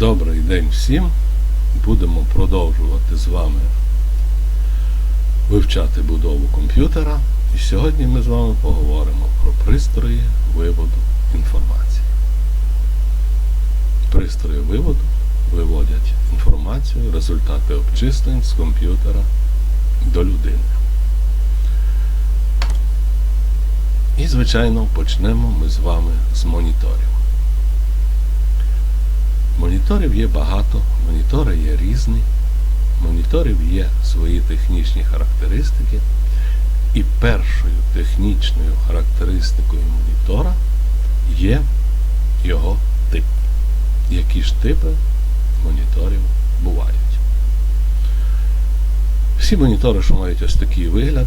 Добрий день всім. Будемо продовжувати з вами вивчати будову комп'ютера. І сьогодні ми з вами поговоримо про пристрої виводу інформації. Пристрої виводу виводять інформацію, результати обчислень з комп'ютера до людини. І, звичайно, почнемо ми з вами з моніторів. Моніторів є багато, монітори є різні, моніторів є свої технічні характеристики. І першою технічною характеристикою монітора є його тип. Які ж типи моніторів бувають? Всі монітори, що мають ось такий вигляд,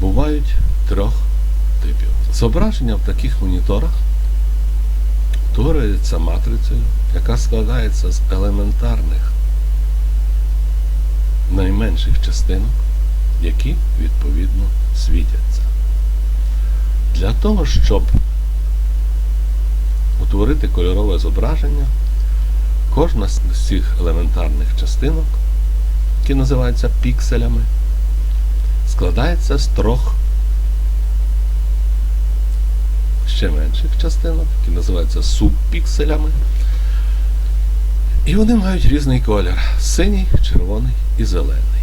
бувають трьох. Зображення в таких моніторах утворюється матрицею, яка складається з елементарних найменших частинок, які відповідно світяться. Для того, щоб утворити кольорове зображення, кожна з цих елементарних частинок, які називаються пікселями, складається з трьох ще менших частинок, які називаються субпікселями. І вони мають різний колір синій, червоний і зелений.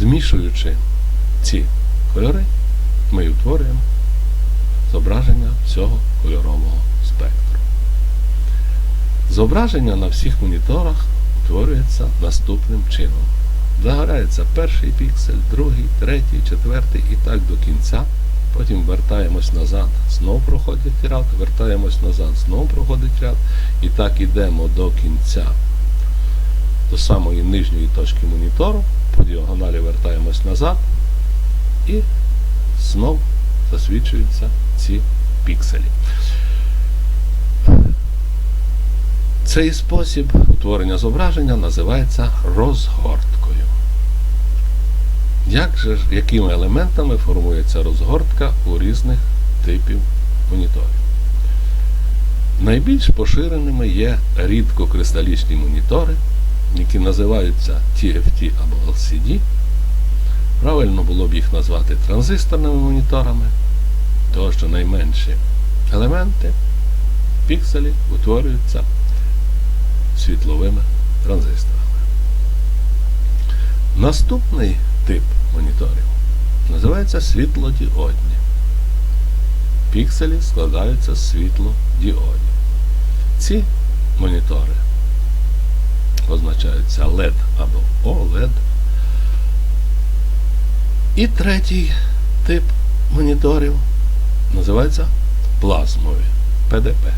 Змішуючи ці кольори, ми утворюємо зображення всього кольорового спектру. Зображення на всіх моніторах утворюється наступним чином. Загорається перший піксель, другий, третій, четвертий і так до кінця. Потім вертаємось назад, знов проходить ряд, вертаємось назад, знов проходить ряд. І так йдемо до кінця, до самої нижньої точки монітору, по діагоналі вертаємось назад і знов засвічуються ці пікселі. Цей спосіб утворення зображення називається розгорткою. Як же якими елементами формується розгортка у різних типів моніторів? Найбільш поширеними є рідкокристалічні монітори, які називаються TFT або LCD. Правильно було б їх назвати транзисторними моніторами, тому що найменші елементи, пікселі утворюються світловими транзисторами. Наступний тип моніторів називається світлодіодні. Пікселі складаються з світлодіодів. Ці монітори означаються LED або OLED. І третій тип моніторів називається плазмові ПДП.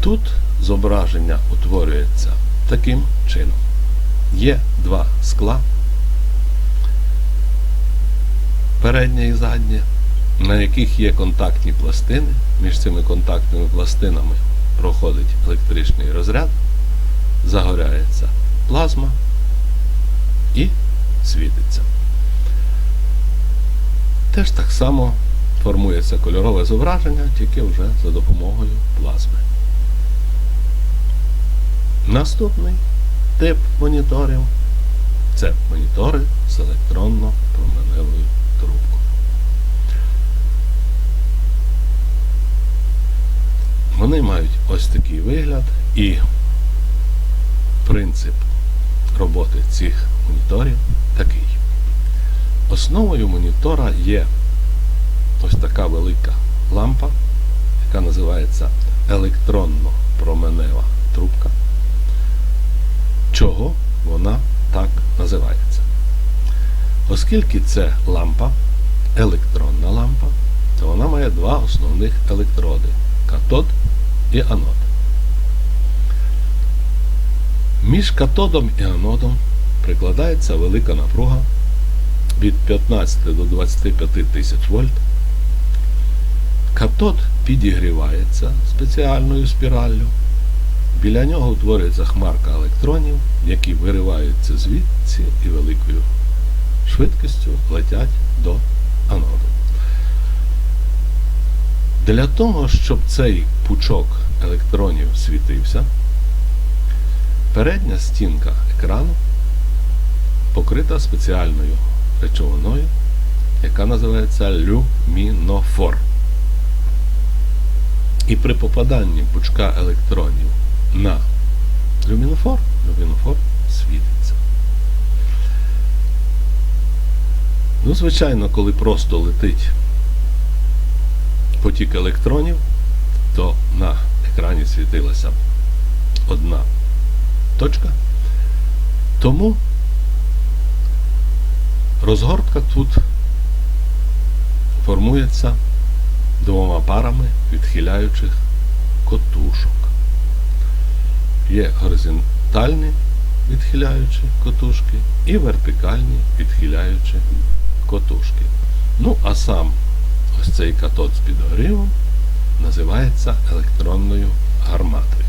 Тут зображення утворюється таким чином. Є два скла, переднє і заднє, на яких є контактні пластини. Між цими контактними пластинами проходить електричний розряд, загоряється плазма і світиться. Теж так само формується кольорове зображення, тільки вже за допомогою плазми. Наступний тип моніторів це монітори з електронно-променевою Вони мають ось такий вигляд і принцип роботи цих моніторів такий. Основою монітора є ось така велика лампа, яка називається електронно-променева трубка. Чого вона так називається? Оскільки це лампа, електронна лампа, то вона має два основних електроди катод і анод. Між катодом і анодом прикладається велика напруга від 15 до 25 тисяч вольт. Катод підігрівається спеціальною спіраллю. Біля нього утворюється хмарка електронів, які вириваються звідси і великою швидкістю летять до аноду. Для того, щоб цей пучок електронів світився, передня стінка екрану покрита спеціальною речовиною, яка називається люмінофор. І при попаданні пучка електронів на люмінофор, люмінофор світиться. Ну, звичайно, коли просто летить потік електронів, то на екрані світилася одна точка. Тому розгортка тут формується двома парами відхиляючих котушок. Є горизонтальні відхиляючі котушки і вертикальні відхиляючі котушки. Ну, а сам ось цей катод з підгорівом називається електронною гарматою.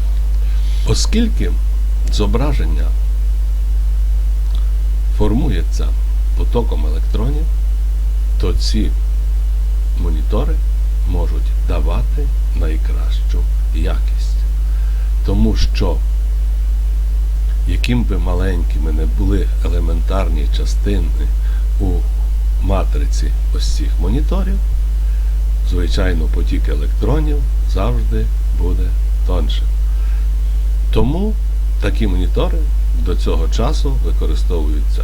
Оскільки зображення формується потоком електронів, то ці монітори можуть давати найкращу якість. Тому що, яким би маленькими не були елементарні частини у матриці ось цих моніторів, звичайно, потік електронів завжди буде тоншим. Тому такі монітори до цього часу використовуються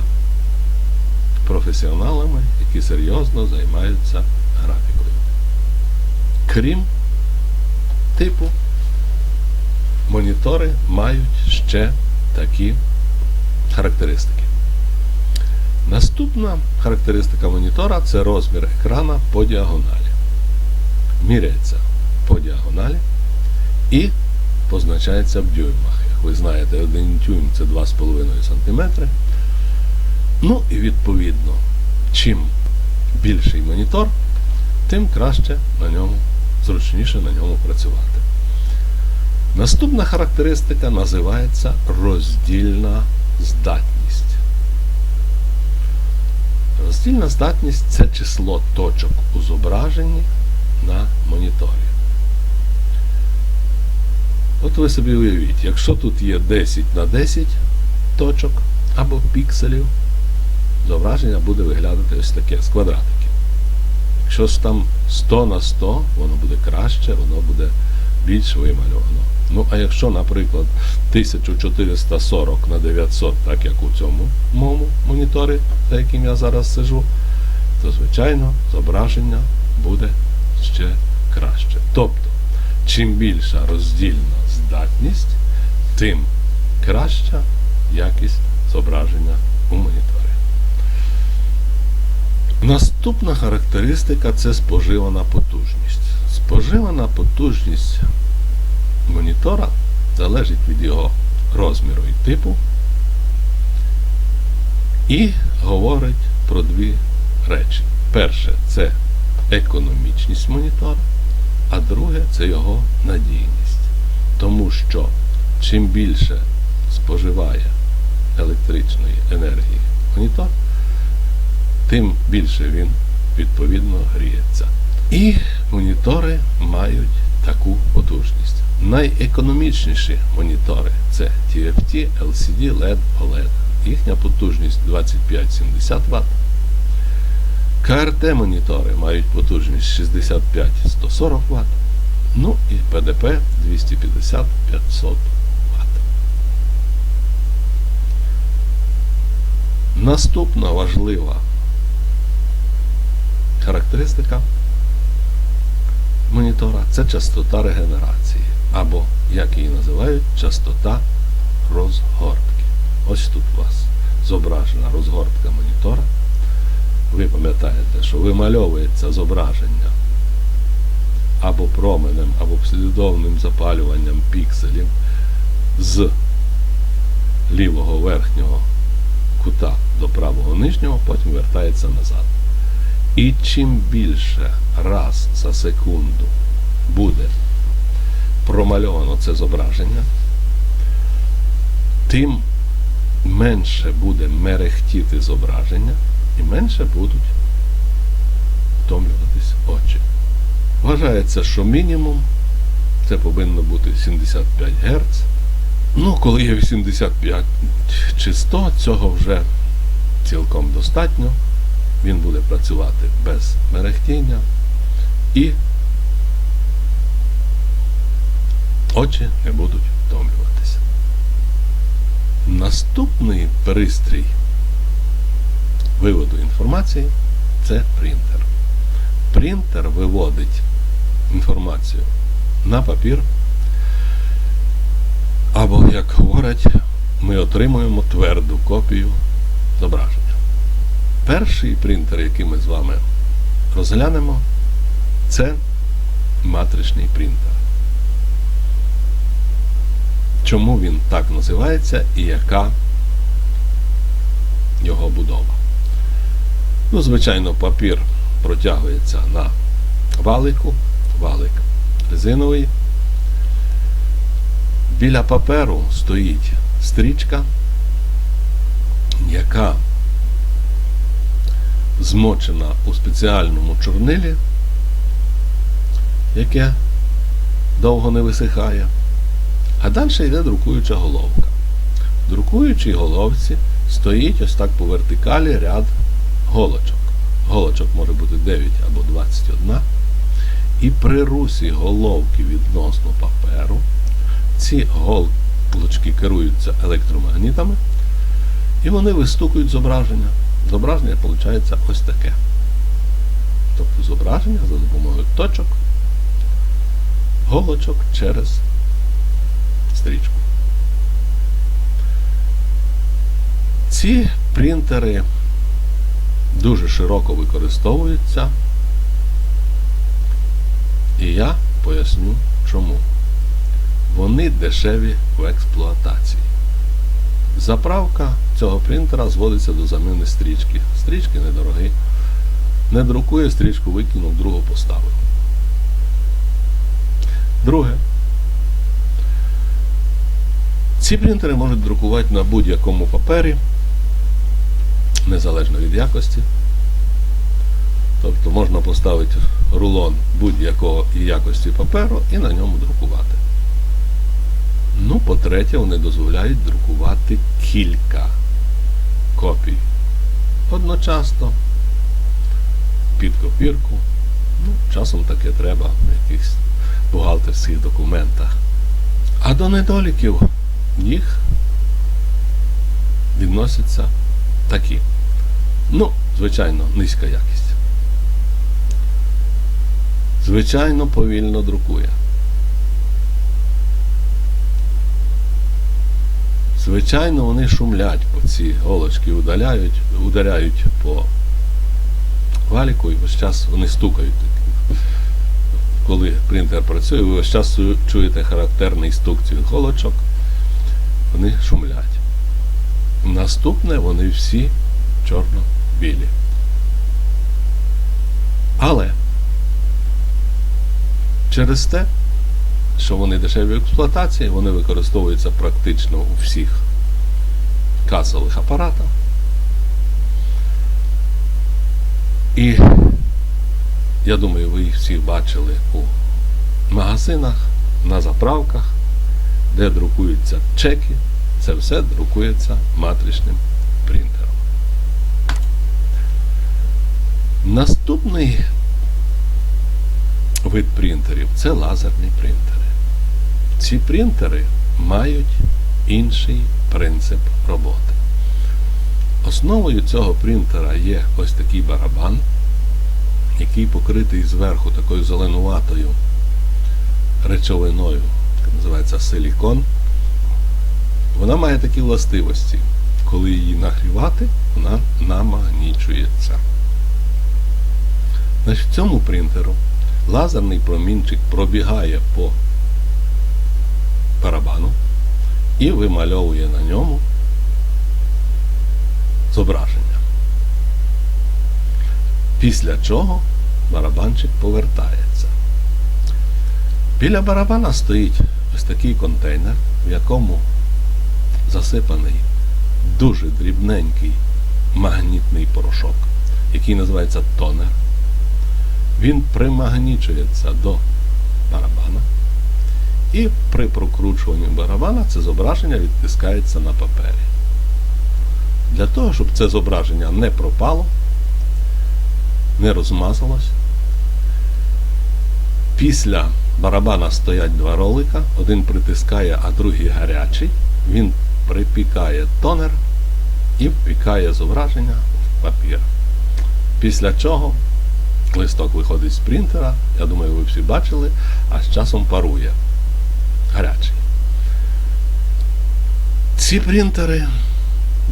професіоналами, які серйозно займаються графікою. Крім типу, монітори мають ще такі характеристики. Наступна характеристика монітора це розмір екрана по діагоналі. Міряється по діагоналі і позначається в дюймах. Як ви знаєте, один дюйм це 2,5 см. Ну і відповідно, чим більший монітор, тим краще на ньому, зручніше на ньому працювати. Наступна характеристика називається роздільна здатність. Роздільна здатність це число точок у зображенні моніторі. От ви собі уявіть, якщо тут є 10 на 10 точок або пікселів, зображення буде виглядати ось таке з квадратиків. Якщо ж там 100 на 100, воно буде краще, воно буде більш вимальовано. Ну, а якщо, наприклад, 1440 на 900, так як у цьому моєму моніторі, за яким я зараз сижу, то, звичайно, зображення буде ще краще. Тобто, чим більша роздільна здатність, тим краща якість зображення у моніторі. Наступна характеристика це споживана потужність. Споживана потужність монітора залежить від його розміру і типу і говорить про дві речі. Перше це економічність монітора, а друге це його надійність. Тому що чим більше споживає електричної енергії монітор, тим більше він відповідно гріється. І монітори мають таку потужність. Найекономічніші монітори це TFT, LCD, LED, OLED. Їхня потужність 25-70 Вт. КРТ-монітори мають потужність 65-140 Вт. Ну і PDP 250-500 Вт. Наступна важлива характеристика монітора це частота регенерації, або, як її називають, частота розгортки. Ось тут у вас зображена розгортка монітора. Ви пам'ятаєте, що вимальовується зображення або променем, або послідовним запалюванням пікселів з лівого верхнього кута до правого нижнього, потім вертається назад. І чим більше раз за секунду буде промальовано це зображення, тим менше буде мерехтіти зображення і менше будуть втомлюватись очі. Вважається, що мінімум це повинно бути 75 Гц. Ну, коли є 85 чи 100, цього вже цілком достатньо. Він буде працювати без мерехтіння і очі не будуть втомлюватися. Наступний пристрій виводу інформації це принтер. Принтер виводить інформацію на папір. Або, як говорять, ми отримуємо тверду копію зображення. Перший принтер, який ми з вами розглянемо, це матричний принтер. Чому він так називається і яка його будова? Ну, звичайно, папір протягується на валику, валик резиновий. Біля паперу стоїть стрічка, яка змочена у спеціальному чорнилі, яке довго не висихає. А далі йде друкуюча головка. В друкуючій головці стоїть ось так по вертикалі ряд голочок. Голочок може бути 9 або 21. І при русі головки відносно паперу ці голочки керуються електромагнітами, і вони вистукують зображення. Зображення виходить ось таке. Тобто зображення за допомогою точок, голочок через стрічку. Ці принтери дуже широко використовуються. І я поясню чому. Вони дешеві в експлуатації. Заправка цього принтера зводиться до заміни стрічки. Стрічки недорогі. Не друкує стрічку, викинув, другу поставив. Друге. Ці принтери можуть друкувати на будь-якому папері, незалежно від якості. Тобто можна поставити рулон будь-якого якості паперу і на ньому друкувати. Ну, по-третє, вони дозволяють друкувати кілька копій. Одночасно, під копірку. Ну, часом таке треба в якихось бухгалтерських документах. А до недоліків їх відносяться такі. Ну, звичайно, низька якість. Звичайно, повільно друкує. Звичайно, вони шумлять по ці голочки, удаляють, ударяють по валіку і весь час вони стукають. Коли принтер працює, ви весь час чуєте характерний стук цих голочок, вони шумлять. Наступне вони всі чорно-білі. Але через те, що вони дешеві в експлуатації, вони використовуються практично у всіх касових апаратах. І я думаю, ви їх всіх бачили у магазинах, на заправках, де друкуються чеки. Це все друкується матричним принтером. Наступний вид принтерів це лазерні принтери. Ці принтери мають інший принцип роботи. Основою цього принтера є ось такий барабан, який покритий зверху такою зеленуватою речовиною, яка називається силікон. Вона має такі властивості. Коли її нагрівати, вона намагнічується. Значить, в цьому принтеру лазерний промінчик пробігає по барабану і вимальовує на ньому зображення. Після чого барабанчик повертається. Біля барабана стоїть ось такий контейнер, в якому засипаний дуже дрібненький магнітний порошок, який називається тонер. він примагнічується до барабана. І при прокручуванні барабана це зображення відтискається на папері. Для того, щоб це зображення не пропало, не розмазалось, після барабана стоять два ролика, один притискає, а другий гарячий. Він припікає тонер і впікає зображення в папір. Після чого листок виходить з принтера, я думаю, ви всі бачили, а з часом парує. Гарячий. Ці принтери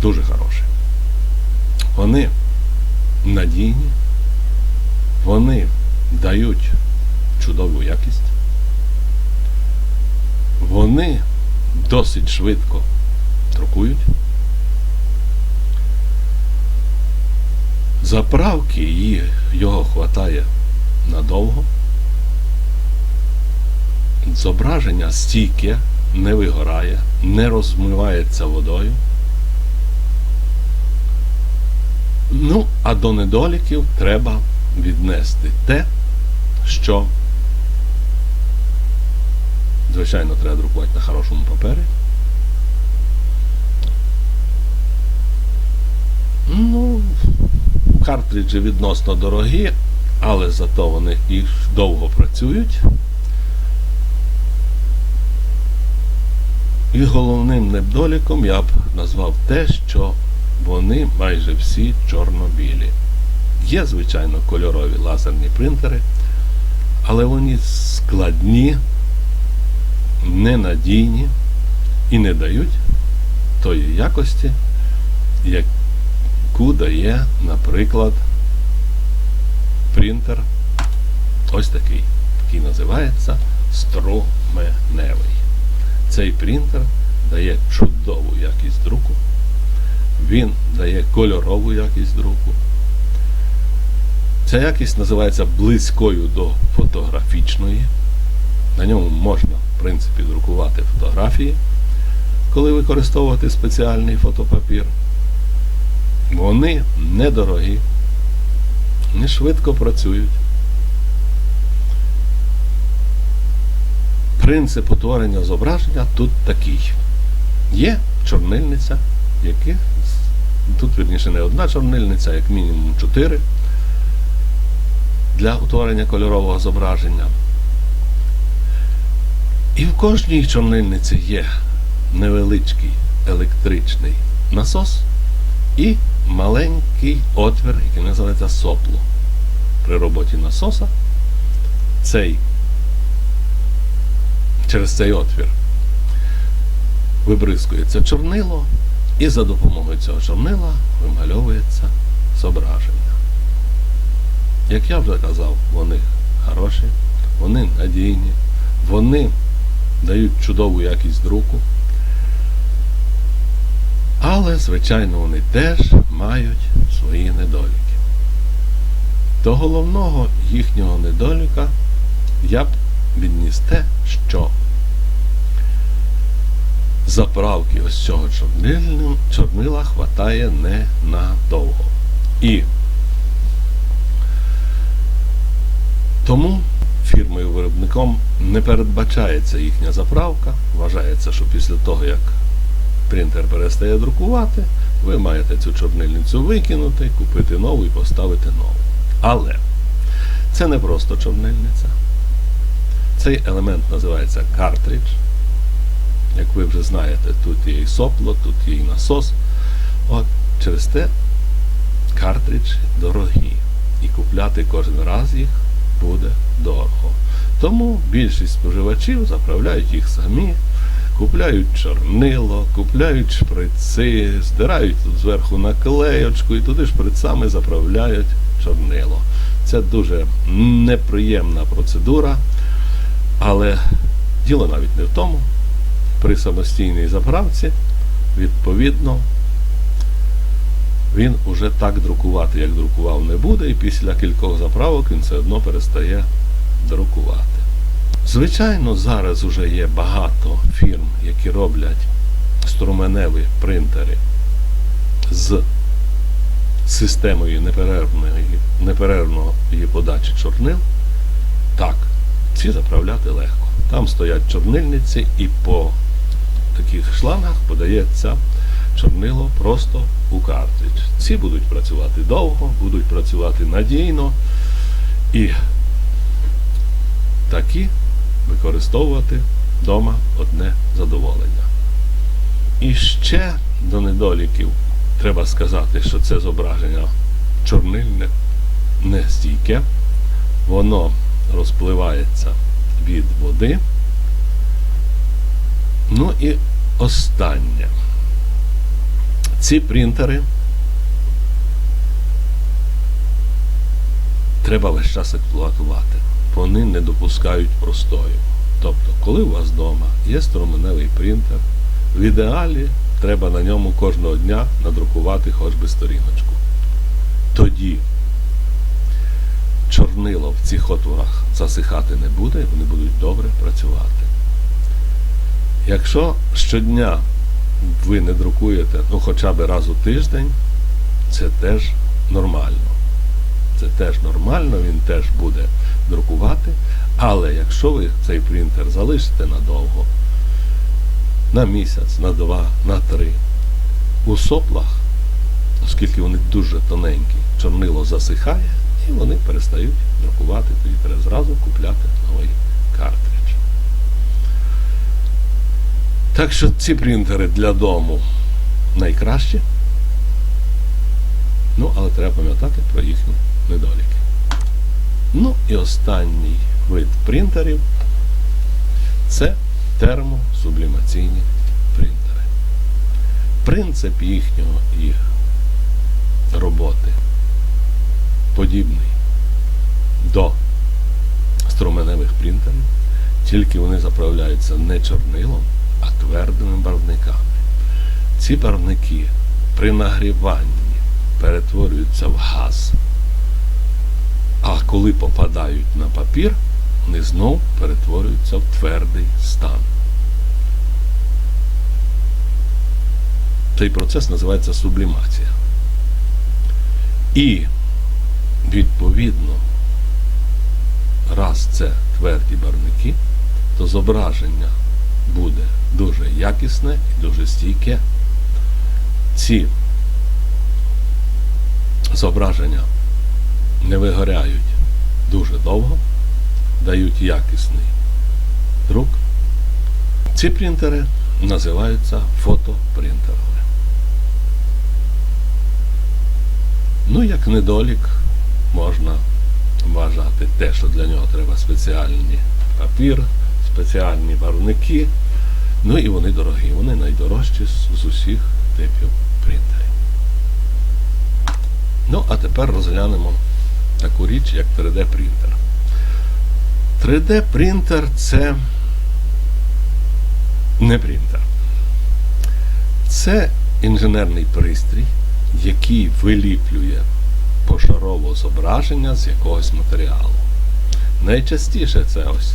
дуже хороші. Вони надійні, вони дають чудову якість. Вони досить швидко друкують. Заправки її, його хватає надовго. Зображення стійке, не вигорає, не розмивається водою. Ну, а до недоліків треба віднести те, що, звичайно, треба друкувати на хорошому папері. Ну, картриджі відносно дорогі, але зато вони і довго працюють. І головним недоліком я б назвав те, що вони майже всі чорно-білі. Є, звичайно, кольорові лазерні принтери, але вони складні, ненадійні і не дають тої якості, яку дає, наприклад, принтер ось такий, який називається струменевий. Цей принтер дає чудову якість друку, він дає кольорову якість друку. Ця якість називається близькою до фотографічної. На ньому можна, в принципі, друкувати фотографії, коли використовувати спеціальний фотопапір. Вони недорогі, не швидко працюють. Принцип утворення зображення тут такий. Є чорнильниця, які, тут, вірніше, не одна чорнильниця, як мінімум чотири для утворення кольорового зображення. І в кожній чорнильниці є невеличкий електричний насос і маленький отвір, який називається сопло. При роботі насоса цей, через цей отвір вибризкується чорнило, і за допомогою цього чорнила вимальовується зображення. Як я вже казав, вони хороші, вони надійні, вони дають чудову якість друку. Але, звичайно, вони теж мають свої недоліки. До головного їхнього недоліка я б відніс те, що заправки ось цього чорнила хватає ненадовго. І тому фірмою-виробником не передбачається їхня заправка. Вважається, що після того, як принтер перестає друкувати, ви маєте цю чорнильницю викинути, купити нову і поставити нову. Але це не просто чорнильниця. Цей елемент називається картридж. Як ви вже знаєте, тут є і сопло, тут є і насос. От через те картридж дорогі. І купляти кожен раз їх буде дорого. Тому більшість споживачів заправляють їх самі, купляють чорнило, купляють шприци, здирають тут зверху наклеєчку і туди шприцами заправляють чорнило. Це дуже неприємна процедура, але діло навіть не в тому. При самостійній заправці, відповідно, він уже так друкувати, як друкував, не буде, і після кількох заправок він все одно перестає друкувати. Звичайно, зараз уже є багато фірм, які роблять струменеві принтери з системою неперервної, неперервної подачі чорнил, так, ці заправляти легко. Там стоять чорнильниці і по таких шлангах подається чорнило просто у картридж. Ці будуть працювати довго, будуть працювати надійно і такі використовувати вдома одне задоволення. І ще до недоліків треба сказати, що це зображення чорнильне не стійке, воно розпливається від води. Ну і останнє. Ці принтери треба весь час експлуатувати. Вони не допускають простою. Тобто, коли у вас вдома є струменевий принтер, в ідеалі треба на ньому кожного дня надрукувати хоч би сторіночку. Тоді чорнило в цих отворах засихати не буде, вони будуть добре працювати. Якщо щодня ви не друкуєте ну, хоча б раз у тиждень, це теж нормально. Це теж нормально, він теж буде друкувати. Але якщо ви цей принтер залишите надовго, на місяць, на два, на три, у соплах, оскільки вони дуже тоненькі, чорнило засихає, і вони перестають друкувати, тоді треба зразу купляти новий картридж. Так що ці принтери для дому найкращі. Ну, але треба пам'ятати про їхні недоліки. Ну і останній вид принтерів це термосублімаційні принтери. Принцип їхнього і роботи подібний до струменевих принтерів, тільки вони заправляються не чорнилом, а твердими барвниками. Ці барвники при нагріванні перетворюються в газ. А коли попадають на папір, вони знов перетворюються в твердий стан. Цей процес називається сублімація. І відповідно, раз це тверді барвники, то зображення буде дуже якісне і дуже стійке. Ці зображення не вигоряють дуже довго, дають якісний друк. Ці принтери називаються фотопринтерами. Ну, як недолік, можна вважати те, що для нього треба спеціальний папір, спеціальні барвники. Ну і вони дорогі, вони найдорожчі з усіх типів принтерів. Ну, а тепер розглянемо таку річ, як 3D-принтер. 3D-принтер це не принтер. Це інженерний пристрій, який виліплює пошарово зображення з якогось матеріалу. Найчастіше це ось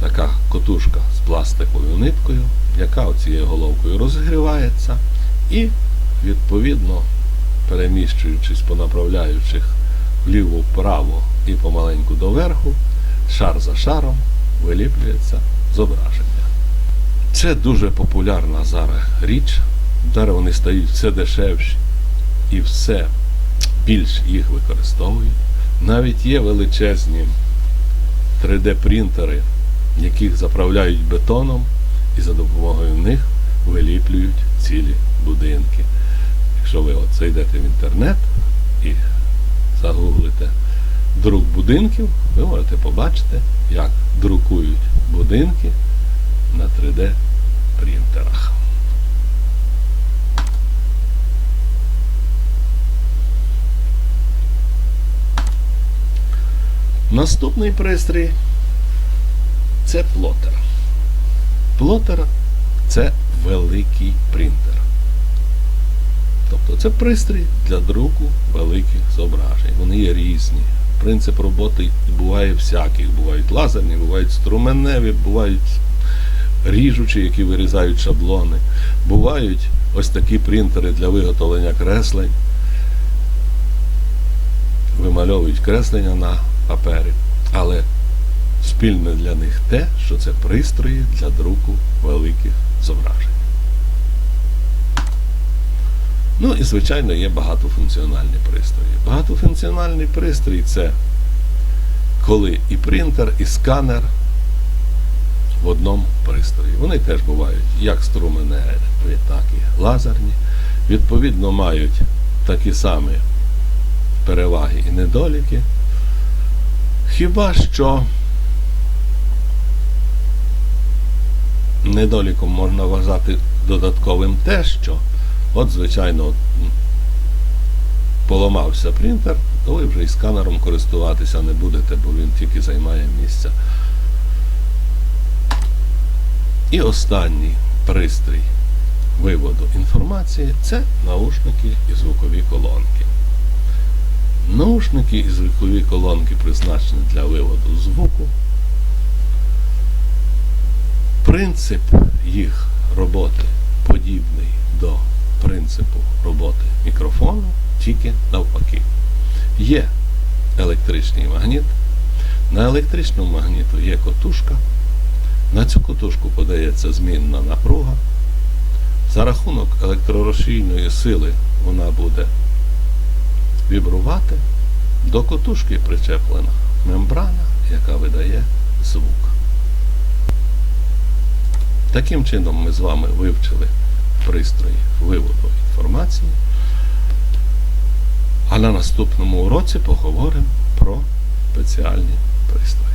така котушка з пластиковою ниткою, яка оцією головкою розгрівається, і, відповідно, переміщуючись по направляючих вліво-вправо і помаленьку доверху, шар за шаром виліплюється зображення. Це дуже популярна зараз річ. Зараз вони стають все дешевші і все більш їх використовують. Навіть є величезні 3D-принтери, яких заправляють бетоном і за допомогою них виліплюють цілі будинки. Якщо ви от зайдете в інтернет і загуглите друк будинків, ви можете побачити, як друкують будинки на 3D принтерах. Наступний пристрій це плотер. Плотер це великий принтер. Тобто це пристрій для друку великих зображень. Вони є різні. Принцип роботи буває всяких. Бувають лазерні, бувають струменеві, бувають ріжучі, які вирізають шаблони. Бувають ось такі принтери для виготовлення креслень. вимальовують креслення на папері, але спільне для них те, що це пристрої для друку великих зображень. Ну і, звичайно, є багатофункціональні пристрої. Багатофункціональний пристрій це коли і принтер, і сканер в одному пристрої. Вони теж бувають як струменеві, так і лазерні. Відповідно, мають такі самі переваги і недоліки. Хіба що недоліком можна вважати додатковим те, що от, звичайно, поламався принтер, то ви вже і сканером користуватися не будете, бо він тільки займає місце. І останній пристрій виводу інформації це наушники і звукові колонки. Наушники і звукові колонки призначені для виводу звуку. Принцип їх роботи подібний до принципу роботи мікрофону, тільки навпаки. Є електричний магніт. На електричному магніту є котушка. На цю котушку подається змінна напруга. За рахунок електророшійної сили вона буде вібрувати. До котушки причеплена мембрана, яка видає звук. Таким чином ми з вами вивчили пристрої виводу інформації. А на наступному уроці поговоримо про спеціальні пристрої.